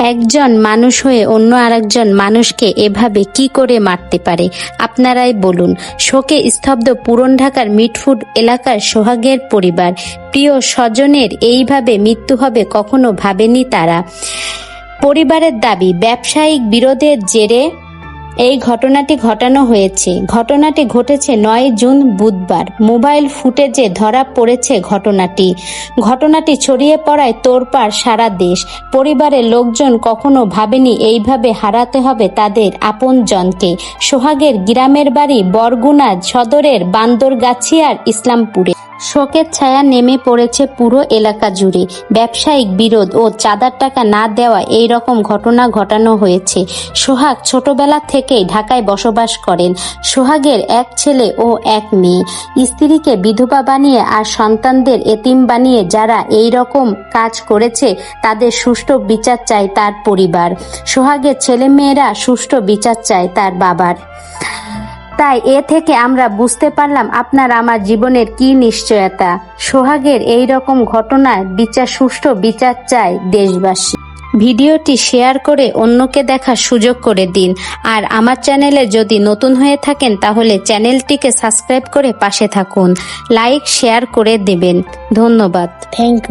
একজন মানুষ হয়ে অন্য আরেকজন মানুষকে এভাবে কি করে মারতে পারে? আপনারাই বলুন। শোকে স্তব্ধ পুরন ঢাকার মিটফুড এলাকার সোহাগের পরিবার। প্রিয় স্বজনের এইভাবে মৃত্যু হবে কখনো ভাবেনি তারা। পরিবারের দাবি, ব্যবসায়িক বিরোধের জেরে এই ঘটনাটি ঘটানো হয়েছে। ঘটনাটি ঘটেছে নয় জুন বুধবার। মোবাইল ফুটেজে ধরা পড়েছে ঘটনাটি। ঘটনাটি ছড়িয়ে পড়ায় তোরপাড় সারা দেশ। পরিবারের লোকজন কখনো ভাবেনি এইভাবে হারাতে হবে তাদের আপনজনকে। সোহাগের গ্রামের বাড়ি বরগুনা সদরের বান্দরগাছিয়ার ইসলামপুরে। শোকের ছায়া নেমে পড়েছে পুরো এলাকা জুড়ে। ব্যবসায়িক বিরোধ ও চাঁদার টাকা না দেওয়া এই রকম ঘটনা ঘটানো হয়েছে। সোহাগ ছোটবেলা থেকেই ঢাকায় বসবাস করেন। সোহাগের এক ছেলে ও এক মেয়ে। স্ত্রীকে বিধবা বানিয়ে আর সন্তানদের এতিম বানিয়ে যারা এই রকম কাজ করেছে, তাদের সুষ্ঠু বিচার চায় তার পরিবার। সোহাগের ছেলে মেয়েরা সুষ্ঠু বিচার চায় তার বাবার। তাই এ থেকে আমরা বুঝতে পারলাম আপনার আমার জীবনের কি নিশ্চয়তা। সোহাগের এই রকম ঘটনায় বিচার সুষ্ঠু বিচার চায় দেশবাসী। ভিডিওটি শেয়ার করে অন্যকে দেখার সুযোগ করে দিন। আর আমার চ্যানেলে যদি নতুন হয়ে থাকেন, তাহলে চ্যানেলটিকে সাবস্ক্রাইব করে পাশে থাকুন। লাইক, শেয়ার করে দেবেন। ধন্যবাদ। Thank you